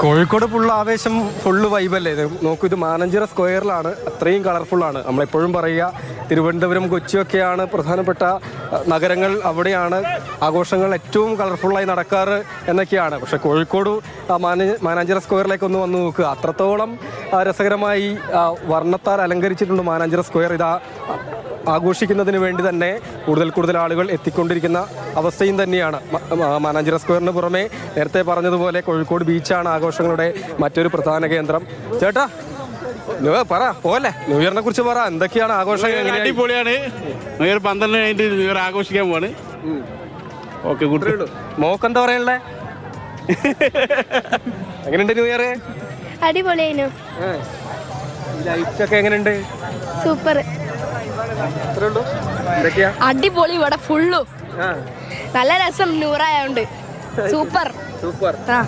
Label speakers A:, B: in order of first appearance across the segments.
A: Kozhikode full ആവേശം full വൈബല്ലേ നോക്കൂ ഇത് മാനഞ്ചിറ സ്ക്വയറിലാണ് അത്രയും കളർഫുള്ളാണ് നമ്മളെപ്പോഴും പറയുക തിരുവനന്തപുരം കൊച്ചിയൊക്കെയാണ് പ്രധാനപ്പെട്ട നഗരങ്ങൾ അവിടെയാണ് ആഘോഷങ്ങൾ ഏറ്റവും കളർഫുള്ളായി നടക്കാറ് എന്നൊക്കെയാണ്. പക്ഷെ കോഴിക്കോട് മാനാഞ്ചിറ സ്ക്വയറിലേക്ക് ഒന്ന് വന്ന് നോക്കുക അത്രത്തോളം രസകരമായി വർണത്താൽ അലങ്കരിച്ചിട്ടുണ്ട് മാനാഞ്ചിറ സ്ക്വയർ ഇതാ. ആഘോഷിക്കുന്നതിന് വേണ്ടി തന്നെ കൂടുതൽ കൂടുതൽ ആളുകൾ എത്തിക്കൊണ്ടിരിക്കുന്ന അവസ്ഥയും തന്നെയാണ്. മാനാഞ്ചിറ സ്ക്വയറിന് പുറമെ നേരത്തെ പറഞ്ഞതുപോലെ കോഴിക്കോട് ബീച്ചാണ് ആഘോഷങ്ങളുടെ മറ്റൊരു പ്രധാന കേന്ദ്രം. ചേട്ടാ പറ പോലെ ന്യൂ ഇയറിനെ കുറിച്ച് പറ എന്തൊക്കെയാണ് ആഘോഷങ്ങൾ എങ്ങനെയാണ്
B: അടിപൊളിയാണ്. ന്യൂ ഇയർ പന്ത്രണ്ട് കഴിഞ്ഞിട്ട് ന്യൂ ഇയർ ആഘോഷിക്കാൻ പോവാണ്. Okay good.
A: മോക്ക് എന്താ പറയണ്ടേ എങ്ങനെയുണ്ട് ന്യൂ ഇയർ
C: അടിപൊളിയായിരുന്നു
A: ലൈറ്റ് ഒക്കെ എങ്ങനെയുണ്ട്?
C: സൂപ്പർ അടിപൊളി ഇവിടെ ഫുള്ളു. നല്ല രസം നൂറായോണ്ട്. സൂപ്പർ.
A: സൂപ്പർ.
C: ആ.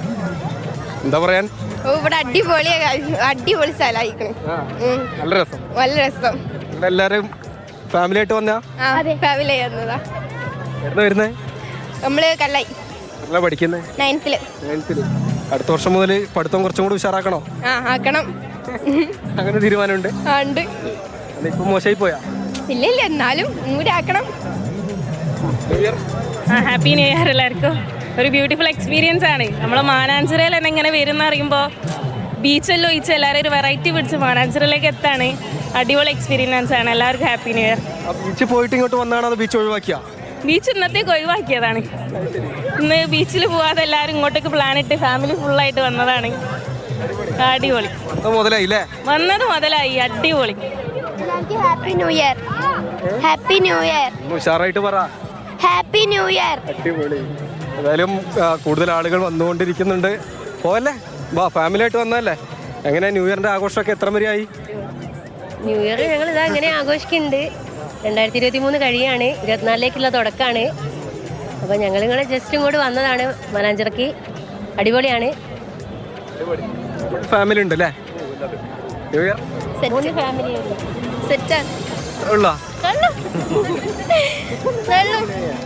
A: എന്താ പറയാൻ?
C: ഓ, ഇവിടെ അടിപൊളി അടിപൊളി സ്ഥലമായിക്കണ്
A: നല്ല രസം.
C: നല്ല രസം.
A: ഫാമിലി ആയിട്ട് വന്നാ?
C: ആ ഫാമിലി വന്നതാ.
A: വരുന്നേ?
C: നമ്മൾ കല്ലായി.
A: പഠിക്കുന്നേ?
C: നയൻത്തിൽ
A: നയൻത്തിൽ അടുത്ത വർഷം മുതൽ പഠിത്തം കുറച്ചും കൂടി ഉഷാറാക്കണോ?
C: ആ ആക്കണം.
A: അങ്ങനെ തീരുമാനമുണ്ട്.
C: ഉണ്ട്.
A: ഇപ്പൊ മോശമായി പോയാ?
C: ഇല്ല ഇല്ല എന്നാലും ഒന്നുകൂടി ആക്കണം
D: ഹാപ്പി ന്യൂ ഇയർ എല്ലാവർക്കും. ഒരു ബ്യൂട്ടിഫുൾ എക്സ്പീരിയൻസ് ആണ്. നമ്മൾ മാനാഞ്ചിറയിൽ തന്നെ ഇങ്ങനെ വരുന്ന അറിയുമ്പോൾ ബീച്ചെല്ലാം ഒഴിച്ച് എല്ലാവരും ഒരു വെറൈറ്റി പിടിച്ച് മാനാഞ്ചിറയിലേക്ക് എത്താണ്. അടിപൊളി എക്സ്പീരിയൻസ് ആണ്. എല്ലാവർക്കും ഹാപ്പി ന്യൂ ഇയർ
A: ബീച്ച് പോയിട്ട് ഇങ്ങോട്ട് വന്നാണ് ബീച്ച് ഒഴിവാക്കിയ?
D: ബീച്ച് ഇന്നത്തേക്ക് ഒഴിവാക്കിയതാണ്. ഇന്ന് ബീച്ചിൽ പോവാതെ എല്ലാവരും ഇങ്ങോട്ടേക്ക് പ്ലാൻ ഇട്ട് ഫാമിലി ഫുള്ളായിട്ട് വന്നതാണ്. അടിപൊളി. വന്നത് മുതലായി. അടിപൊളി.
C: Happy new year happy new year
A: ഉഷാറായിട്ട് പറ.
C: ഹാപ്പി ന്യൂ ഇയർ
A: അടിപൊളി. ഏതായാലും കൂടുതൽ ആളുകൾ വന്നുകൊണ്ടിരിക്കുന്നുണ്ട്. പോവല്ലേ? വാ ഫാമിലി ആയിട്ട് വന്നല്ലേ എങ്ങനെ ന്യൂ ഇയറിന്റെ ആഘോഷമൊക്കെ എത്ര വരെയായി
E: ന്യൂ ഇയർ ഞങ്ങൾ ഇതാ അങ്ങനെ ആഘോഷിക്കുന്നുണ്ട്. രണ്ടായിരത്തി ഇരുപത്തി മൂന്ന് കഴിയാണ്. ഇരുപത്തിനാലിലേക്കുള്ള തുടക്കമാണ്. അപ്പോൾ ഞങ്ങൾ ഇങ്ങനെ ജസ്റ്റ് ഇങ്ങോട്ട് വന്നതാണ്. മനാഞ്ചിറക്ക് അടിപൊളിയാണ്.
A: ഫാമിലി ഉണ്ട് അല്ലേ ന്യൂ ഇയർ
E: ഫാമിലി
C: സെറ്റ്.
A: ഉള്ള?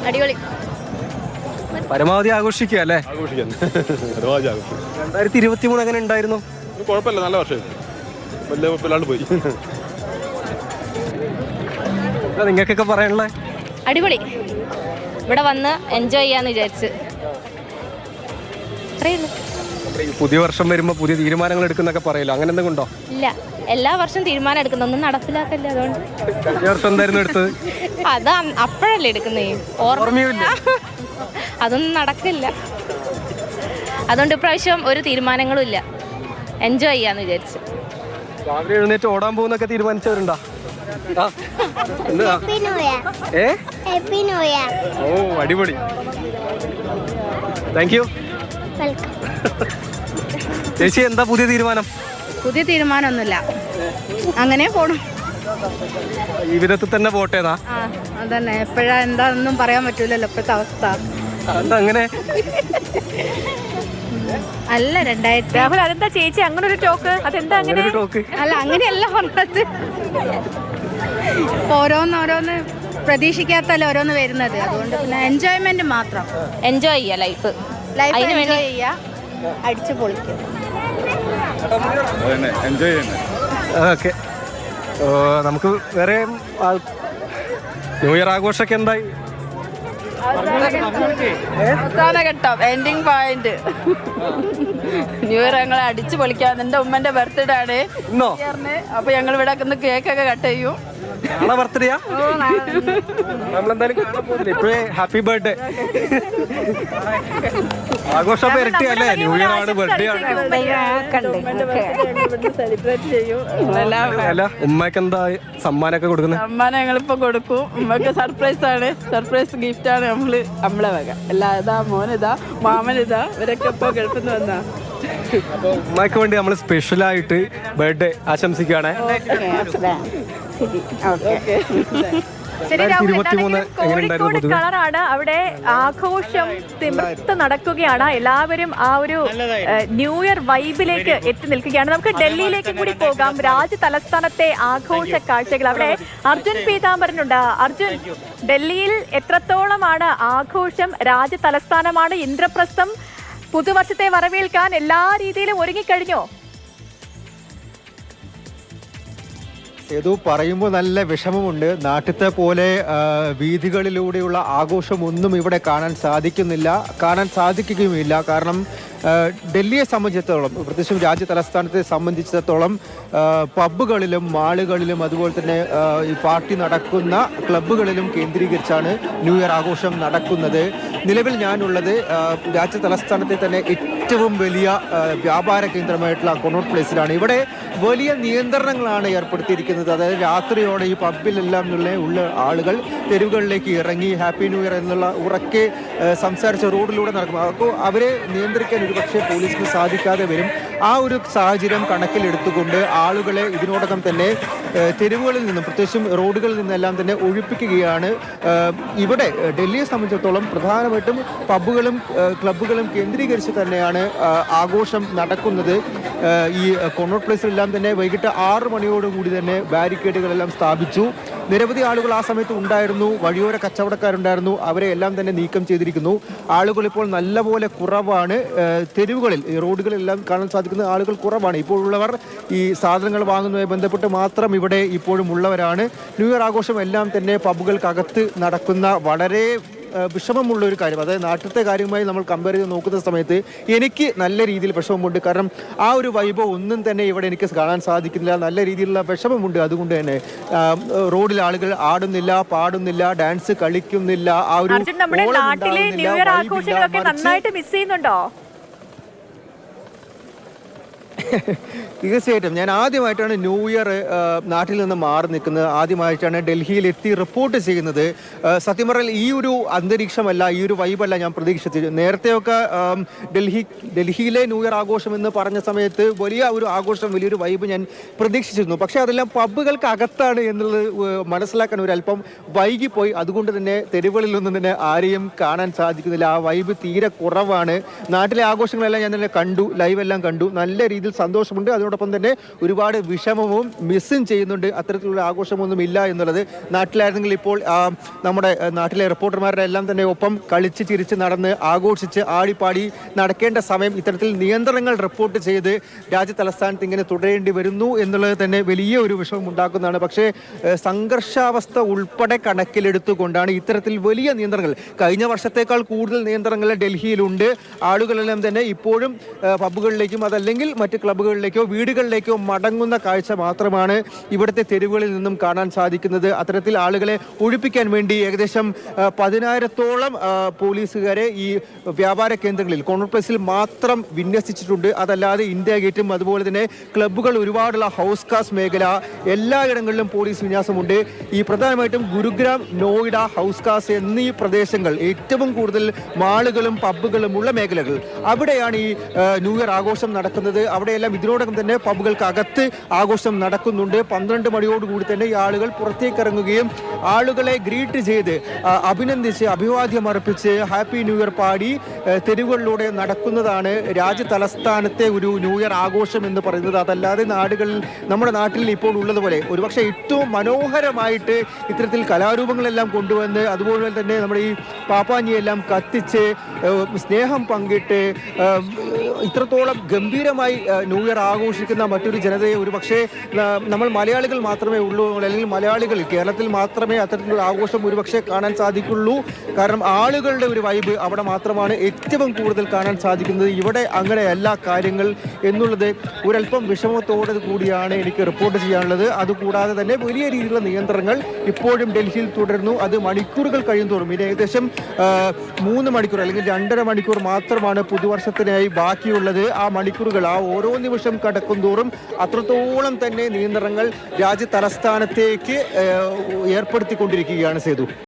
C: അടിപൊളി.
A: പരമാവധി ആഘോഷിക്കുക അല്ലേ?
B: ആഘോഷിക്കാൻ ഒരുപാട് ആഘോഷിക്കും.
A: രണ്ടായിരത്തി ഇരുപത്തി മൂന്ന് എങ്ങനെ ഉണ്ടായിരുന്നു?
B: കുഴപ്പമില്ല നല്ല വർഷം വലിയ കുഴപ്പമില്ലാണ്ട് പോയി.
A: എന്താ നിങ്ങൾക്കൊക്കെ പറയാനുള്ള?
D: അടിപൊളി. ഇവിടെ വന്ന് എൻജോയ് ചെയ്യാന്ന് വിചാരിച്ച്.
A: പുതിയ വർഷം വരുമ്പോൾ പുതിയ തീരുമാനങ്ങൾ എടുക്കുന്നൊക്കെ പറയല്ലോ. അങ്ങനെ എന്തെങ്കിലും ഉണ്ടോ?
D: ഇല്ല. എല്ലാ വർഷവും തീരുമാനം എടുക്കുന്ന ഒന്നും നടപ്പിലാക്കല്ല അതുകൊണ്ട്.
A: കഴിഞ്ഞ വർഷം എന്തായിരുന്നു എടുത്തത്?
D: അത് അപ്പോഴല്ലേ എടുക്കുന്നേ.
A: ഓർമ്മയില്ല
D: അതൊന്നും നടക്കില്ല. അതുകൊണ്ട് ഇപ്രാവശ്യം ഒരു തീരുമാനങ്ങളും ഇല്ല. എൻജോയ് ചെയ്യാന്ന് വിചാരിച്ചു.
A: രാവിലെ എഴുന്നേറ്റ് ഓടാൻ പോകുന്നൊക്കെ തീരുമാനിച്ചവരുണ്ടോ? ആ എന്താ
C: ന്യൂ ഇയർ
A: ഏ?
C: ഹാപ്പി ന്യൂ ഇയർ
A: ഓ അടിപൊളി. താങ്ക് യു ചേച്ചി എന്താ പുതിയ തീരുമാനം?
F: പുതിയ തീരുമാനമൊന്നുമില്ല. അങ്ങനെ പോണം.
A: ജീവിതത്തിൽ തന്നെ പോട്ടേതാ
F: ആ അതന്നെ. എപ്പോഴാ എന്താണെന്നും പറയാൻ പറ്റൂലല്ലോ ഇപ്പോഴത്തെ അവസ്ഥ.
A: എന്താ അങ്ങനെ
F: അല്ല രണ്ടായിരത്തി
G: രാഹുൽ അതെന്താ ചേച്ചി? അങ്ങനെ ഒരു ടോക്ക്? അതെന്താ
A: അങ്ങനെ? ഒരു ടോക്ക്.
F: അല്ല അങ്ങനെയല്ല പറഞ്ഞത്. ഓരോന്നോരോന്ന് പ്രതീക്ഷിക്കാത്തല്ല ഓരോന്ന് വരുന്നത്. അതുകൊണ്ട് പിന്നെ എൻജോയ്മെന്റ് മാത്രം.
D: എൻജോയ് ചെയ്യ ലൈഫ്
F: ലൈഫ് എൻജോയ് ചെയ്യുക അടിച്ചു പൊളിക്കുക
B: എൻജോയ് ചെയ്യുന്നത്
A: ഓക്കെ. നമുക്ക് വേറെ ന്യൂ ഇയർ ആഘോഷമൊക്കെ എന്തായി?
G: അവസാന ഘട്ടം എൻഡിങ് പോയിന്റ് ന്യൂ ഇയർ ഞങ്ങൾ അടിച്ചു പൊളിക്കാൻ എന്റെ ഉമ്മന്റെ ബർത്ത്ഡേ ആണ്. അപ്പൊ ഞങ്ങൾ ഇവിടെ കേക്കൊക്കെ കട്ട് ചെയ്യും.
A: നാളെ ബർത്ത്ഡേയാ? നമ്മളെന്തായാലും കാണാൻ പോകുന്നില്ല. ഇപ്പോഴേ ഹാപ്പി ബർത്ത്ഡേ ആഘോഷം അപ്പൊ ഇരട്ടിയല്ലേ? ന്യൂ ഇയർ ആണ് ബർത്ത്ഡേ ആണ്.
G: സെലിബ്രേറ്റ് ചെയ്യും.
A: അല്ല ഉമ്മക്ക് എന്താ സമ്മാനമൊക്കെ കൊടുക്കുന്നത്
G: സമ്മാനം ഞങ്ങളിപ്പോ കൊടുക്കും. ഉമ്മക്ക് സർപ്രൈസ് ആണ്. സർപ്രൈസ് ഗിഫ്റ്റ് ആണ് നമ്മൾ നമ്മളെ വക. അല്ല ഇതാ മോൻ ഇതാ മാമൻ ഇതാ ഇവരൊക്കെ ഇപ്പൊ ഗൾഫിൽ നിന്ന് വന്നാ
A: ഉമ്മക്ക് വേണ്ടി നമ്മൾ സ്പെഷ്യലായിട്ട് ബർത്ത്ഡേ ആശംസിക്കുകയാണേ
G: കോഴിക്കോട് കളറാണ് അവിടെ ആഘോഷം തിമിർത്ത് നടക്കുകയാണ്. എല്ലാവരും ആ ഒരു ന്യൂ ഇയർ വൈബിലേക്ക് എത്തി നിൽക്കുകയാണ്. നമുക്ക് ഡൽഹിയിലേക്ക് കൂടി പോകാം. രാജ്യ തലസ്ഥാനത്തെ ആഘോഷ കാഴ്ചകൾ. അവിടെ അർജുൻ പീതാംബരനുണ്ട്. അർജുൻ ഡൽഹിയിൽ എത്രത്തോളമാണ് ആഘോഷം? രാജ്യ തലസ്ഥാനമാണ്. ഇന്ദ്രപ്രസ്ഥം പുതുവർഷത്തെ വരവേൽക്കാൻ എല്ലാ രീതിയിലും ഒരുങ്ങിക്കഴിഞ്ഞോ?
H: സേതു പറയുമ്പോൾ നല്ല വിഷമമുണ്ട്. നാട്ടിലത്തെ പോലെ വീഥികളിലൂടെയുള്ള ആഘോഷമൊന്നും ഇവിടെ കാണാൻ സാധിക്കുന്നില്ല. കാണാൻ സാധിക്കുകയുമില്ല. കാരണം ഡൽഹിയെ സംബന്ധിച്ചിടത്തോളം പ്രത്യേകിച്ചും രാജ്യ തലസ്ഥാനത്തെ സംബന്ധിച്ചിടത്തോളം പബ്ബുകളിലും മാളുകളിലും അതുപോലെ തന്നെ ഈ പാർട്ടി നടക്കുന്ന ക്ലബ്ബുകളിലും കേന്ദ്രീകരിച്ചാണ് ന്യൂ ഇയർ ആഘോഷം നടക്കുന്നത്. നിലവിൽ ഞാനുള്ളത് രാജ്യ തലസ്ഥാനത്തെ തന്നെ ഏറ്റവും വലിയ വ്യാപാര കേന്ദ്രമായിട്ടുള്ള കൊണോട്ട് പ്ലേസിലാണ്. ഇവിടെ വലിയ നിയന്ത്രണങ്ങളാണ് ഏർപ്പെടുത്തിയിരിക്കുന്നത്. അതായത് രാത്രിയോടെ ഈ പബ്ബിലെല്ലാം ഉള്ള ആളുകൾ തെരുവുകളിലേക്ക് ഇറങ്ങി ഹാപ്പി ന്യൂ ഇയർ എന്നുള്ള ഉറക്കെ സംസാരിച്ച റോഡിലൂടെ നടക്കും. അപ്പോൾ അവരെ നിയന്ത്രിക്കാൻ ഒരുപക്ഷെ പോലീസിന് സാധിക്കാതെ വരും. ആ ഒരു സാഹചര്യം കണക്കിലെടുത്തുകൊണ്ട് ആളുകളെ ഇതിനോടകം തന്നെ തെരുവുകളിൽ നിന്നും പ്രത്യേകിച്ചും റോഡുകളിൽ നിന്നെല്ലാം തന്നെ ഒഴിപ്പിക്കുകയാണ്. ഇവിടെ ഡൽഹിയെ സംബന്ധിച്ചിടത്തോളം പ്രധാനമായിട്ടും പബ്ബുകളും ക്ലബ്ബുകളും കേന്ദ്രീകരിച്ച് തന്നെയാണ് ആഘോഷം നടക്കുന്നത്. ഈ കൊണ്ണൂർ പ്ലേസിലെല്ലാം തന്നെ വൈകിട്ട് ആറ് മണിയോടുകൂടി തന്നെ ബാരിക്കേഡുകളെല്ലാം സ്ഥാപിച്ചു. നിരവധി ആളുകൾ ആ സമയത്ത് ഉണ്ടായിരുന്നു. വഴിയോര കച്ചവടക്കാരുണ്ടായിരുന്നു. അവരെ എല്ലാം തന്നെ നീക്കം ചെയ്തിരിക്കുന്നു. ആളുകൾ ഇപ്പോൾ നല്ലപോലെ കുറവാണ്. തെരുവുകളിൽ റോഡുകളിലെല്ലാം കാണാൻ സാധിക്കുന്ന ആളുകൾ കുറവാണ്. ഇപ്പോഴുള്ളവർ ഈ സാധനങ്ങൾ വാങ്ങുന്നതുമായി ബന്ധപ്പെട്ട് മാത്രം ഇവിടെ ഇപ്പോഴും ഉള്ളവരാണ്. ന്യൂ ഇയർ ആഘോഷം എല്ലാം തന്നെ പബ്ബുകൾക്കകത്ത് നടക്കുന്ന വളരെ വിഷമമുള്ള ഒരു കാര്യം. അതായത് നാട്ടിലത്തെ കാര്യമായി നമ്മൾ കമ്പയർ ചെയ്ത് നോക്കുന്ന സമയത്ത് എനിക്ക് നല്ല രീതിയിൽ വിഷമമുണ്ട്. കാരണം ആ ഒരു വൈഭവം ഒന്നും തന്നെ ഇവിടെ എനിക്ക് കാണാൻ സാധിക്കുന്നില്ല. നല്ല രീതിയിലുള്ള വിഷമമുണ്ട്. അതുകൊണ്ട് തന്നെ റോഡിൽ ആളുകൾ ആടുന്നില്ല പാടുന്നില്ല ഡാൻസ് കളിക്കുന്നില്ല ആ ഒരു
G: നന്നായിട്ട് മിസ് ചെയ്യുന്നുണ്ടോ?
H: തീർച്ചയായിട്ടും. ഞാൻ ആദ്യമായിട്ടാണ് ന്യൂ ഇയർ നാട്ടിൽ നിന്ന് മാറി നിൽക്കുന്നത്. ആദ്യമായിട്ടാണ് ഡൽഹിയിൽ എത്തി റിപ്പോർട്ട് ചെയ്യുന്നത്. സത്യം പറഞ്ഞാൽ ഈ ഒരു അന്തരീക്ഷമല്ല ഈ ഒരു വൈബല്ല ഞാൻ പ്രതീക്ഷിച്ചത്. നേരത്തെയൊക്കെ ഡൽഹി ഡൽഹിയിലെ ന്യൂ ഇയർ ആഘോഷം എന്ന് പറഞ്ഞ സമയത്ത് വലിയ ഒരു ആഘോഷം വലിയൊരു വൈബ് ഞാൻ പ്രതീക്ഷിച്ചിരുന്നു. പക്ഷേ അതെല്ലാം പബ്ബുകൾക്ക് അകത്താണ് എന്നുള്ളത് മനസ്സിലാക്കാൻ ഒരു അല്പം വൈകിപ്പോയി. അതുകൊണ്ട് തന്നെ തെരുവുകളിലൊന്നും തന്നെ ആരെയും കാണാൻ സാധിക്കുന്നില്ല. ആ വൈബ് തീരെ കുറവാണ്. നാട്ടിലെ ആഘോഷങ്ങളെല്ലാം ഞാൻ തന്നെ കണ്ടു ലൈവ് എല്ലാം കണ്ടു. നല്ല രീതിയിൽ സന്തോഷമുണ്ട്. അതിനോടൊപ്പം തന്നെ ഒരുപാട് വിഷമവും മിസ്സും ചെയ്യുന്നുണ്ട്. അത്തരത്തിലുള്ള ആഘോഷമൊന്നും ഇല്ല എന്നുള്ളത് നാട്ടിലായിരുന്നെങ്കിൽ ഇപ്പോൾ നമ്മുടെ നാട്ടിലെ റിപ്പോർട്ടർമാരുടെ എല്ലാം തന്നെ ഒപ്പം കളിച്ച് ചിരിച്ച് നടന്ന് ആഘോഷിച്ച് ആടിപ്പാടി നടക്കേണ്ട സമയം ഇത്തരത്തിൽ നിയന്ത്രണങ്ങൾ റിപ്പോർട്ട് ചെയ്ത് രാജ്യ തലസ്ഥാനത്ത് ഇങ്ങനെ തുടരേണ്ടി വരുന്നു എന്നുള്ളത് തന്നെ വലിയ ഒരു വിഷമം ഉണ്ടാക്കുന്നതാണ്. പക്ഷേ സംഘർഷാവസ്ഥ ഉൾപ്പെടെ കണക്കിലെടുത്തുകൊണ്ടാണ് ഇത്തരത്തിൽ വലിയ നിയന്ത്രണങ്ങൾ. കഴിഞ്ഞ വർഷത്തേക്കാൾ കൂടുതൽ നിയന്ത്രണങ്ങൾ ഡൽഹിയിലുണ്ട്. ആളുകളെല്ലാം തന്നെ ഇപ്പോഴും പബ്ബുകളിലേക്കും അതല്ലെങ്കിൽ മറ്റ് ക്ലബ്ബുകളിലേക്കോ വീടുകളിലേക്കോ മടങ്ങുന്ന കാഴ്ച മാത്രമാണ് ഇവിടുത്തെ തെരുവുകളിൽ നിന്നും കാണാൻ സാധിക്കുന്നത്. അത്തരത്തിൽ ആളുകളെ ഒഴിപ്പിക്കാൻ വേണ്ടി ഏകദേശം പതിനായിരത്തോളം പോലീസുകാരെ ഈ വ്യാപാര കേന്ദ്രങ്ങളിൽ കോൺഗ്രസിൽ മാത്രം വിന്യസിച്ചിട്ടുണ്ട്. അതല്ലാതെ ഇന്ത്യ ഗേറ്റും അതുപോലെ തന്നെ ക്ലബ്ബുകൾ ഒരുപാടുള്ള ഹൗസ് കാസ് മേഖല എല്ലായിടങ്ങളിലും പോലീസ് വിന്യാസമുണ്ട്. ഈ പ്രധാനമായിട്ടും ഗുരുഗ്രാം നോയിഡ ഹൗസ് കാസ് എന്നീ പ്രദേശങ്ങൾ ഏറ്റവും കൂടുതൽ മാളുകളും പബ്ബുകളും ഉള്ള മേഖലകൾ. അവിടെയാണ് ഈ ന്യൂ ഇയർ ആഘോഷം നടക്കുന്നത്. അവിടെയെല്ലാം ഇതിനോടകം തന്നെ പബ്ബുകൾക്ക് അകത്ത് ആഘോഷം നടക്കുന്നുണ്ട്. പന്ത്രണ്ട് മണിയോടുകൂടി തന്നെ ഈ ആളുകൾ പുറത്തേക്ക് ഇറങ്ങുകയും ആളുകളെ ഗ്രീറ്റ് ചെയ്ത് അഭിനന്ദിച്ച് അഭിവാദ്യം അർപ്പിച്ച് ഹാപ്പി ന്യൂ ഇയർ പാടി തെരുവുകളിലൂടെ നടക്കുന്നതാണ് രാജ്യ തലസ്ഥാനത്തെ ഒരു ന്യൂ ഇയർ ആഘോഷം എന്ന് പറയുന്നത്. അതല്ലാതെ നാടുകളിൽ നമ്മുടെ നാട്ടിൽ ഇപ്പോൾ ഉള്ളതുപോലെ ഒരുപക്ഷെ ഏറ്റവും മനോഹരമായിട്ട് ഇത്തരത്തിൽ കലാരൂപങ്ങളെല്ലാം കൊണ്ടുവന്ന് അതുപോലെ തന്നെ നമ്മുടെ ഈ പാപ്പാഞ്ഞിയെല്ലാം കത്തിച്ച് സ്നേഹം പങ്കിട്ട് ഇത്രത്തോളം ഗംഭീരമായി ന്യൂ ഇയർ ആഘോഷിക്കുന്ന മറ്റൊരു ജനതയെ ഒരു പക്ഷേ നമ്മൾ മലയാളികൾ മാത്രമേ ഉള്ളൂ അല്ലെങ്കിൽ മലയാളികൾ കേരളത്തിൽ മാത്രമേ അത്തരത്തിലുള്ള ആഘോഷം ഒരുപക്ഷെ കാണാൻ സാധിക്കുള്ളൂ. കാരണം ആളുകളുടെ ഒരു വൈബ് അവിടെ മാത്രമാണ് ഏറ്റവും കൂടുതൽ കാണാൻ സാധിക്കുന്നത്. ഇവിടെ അങ്ങനെ എല്ലാ കാര്യങ്ങൾ എന്നുള്ളത് ഒരല്പം വിഷമത്തോടെ കൂടിയാണ് എനിക്ക് റിപ്പോർട്ട് ചെയ്യാനുള്ളത്. അതുകൂടാതെ തന്നെ വലിയ രീതിയിലുള്ള നിയന്ത്രണങ്ങൾ ഇപ്പോഴും ഡൽഹിയിൽ തുടരുന്നു. അത് മണിക്കൂറുകൾ കഴിയുന്തോറും ഇനി ഏകദേശം മൂന്ന് മണിക്കൂർ അല്ലെങ്കിൽ രണ്ടര മണിക്കൂർ മാത്രമാണ് പുതുവർഷത്തിനായി ബാക്കിയുള്ളത്. ആ മണിക്കൂറുകൾ ആ ഓരോ നിമിഷം കടക്കും തോറും അത്രത്തോളം തന്നെ നിയന്ത്രണങ്ങൾ രാജ്യ തലസ്ഥാനത്തേക്ക് ഏർപ്പെടുത്തിക്കൊണ്ടിരിക്കുകയാണ് സേതു.